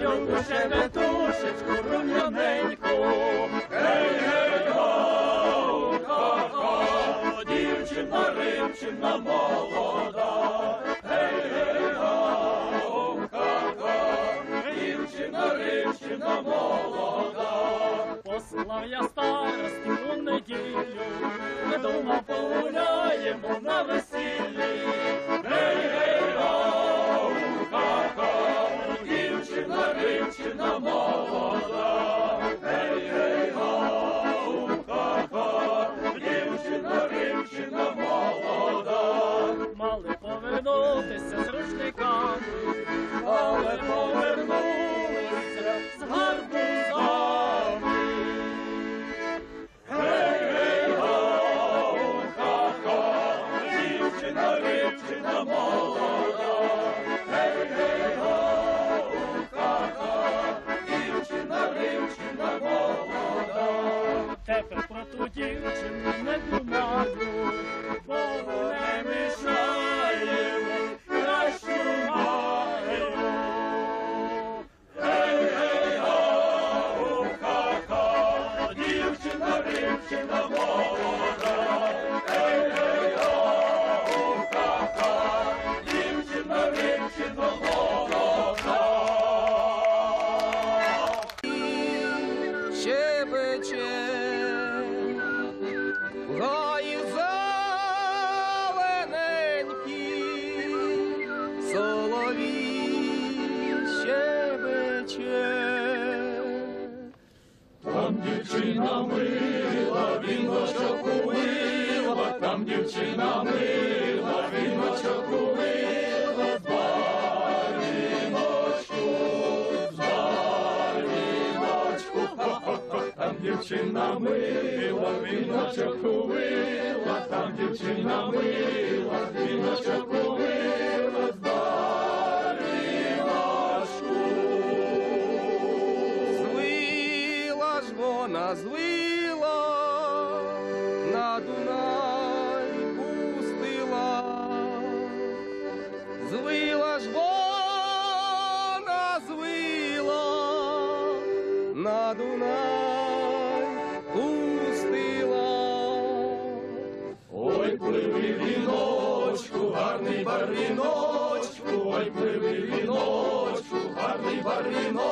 щебетушечку рум'яненьку. Гей, гей, гоу, ха-ха, дівчина, римчина молода. Гей, гей, гоу, ха-ха, дівчина, римчина молода. Послав я старості у неділю, дома погуляємо на весіллі. Тепер про ту дівчину не думаю, соловій щебече. Там дівчина мила, віночок умила, там дівчина мила, віночок умила, з барвіночку, з барвіночку, ха-ха-ха. там дівчина мила, віночок умила, там дівчина мила, віночок умила, вона, на Дунай пустила. Звила ж вона, звила, на Дунай пустила. Ой, пливи віночку, гарний барвіночку, ой, пливи віночку, гарний барвіночку,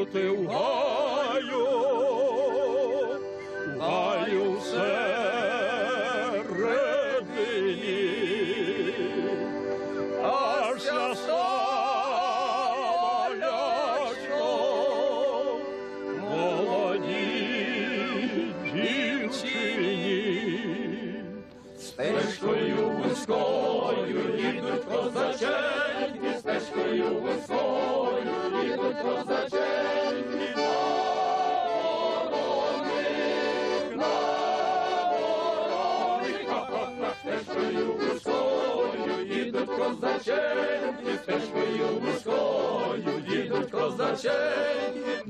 Чути в гаю, в гаю всередині, аж я солячко, молодій дівчині. Стежкою вузькою їдуть козаченьки, стежкою вузькою їдуть козаченьки стежкою вузькою їдуть козаченьки, стежкою вузькою їдуть козаченьки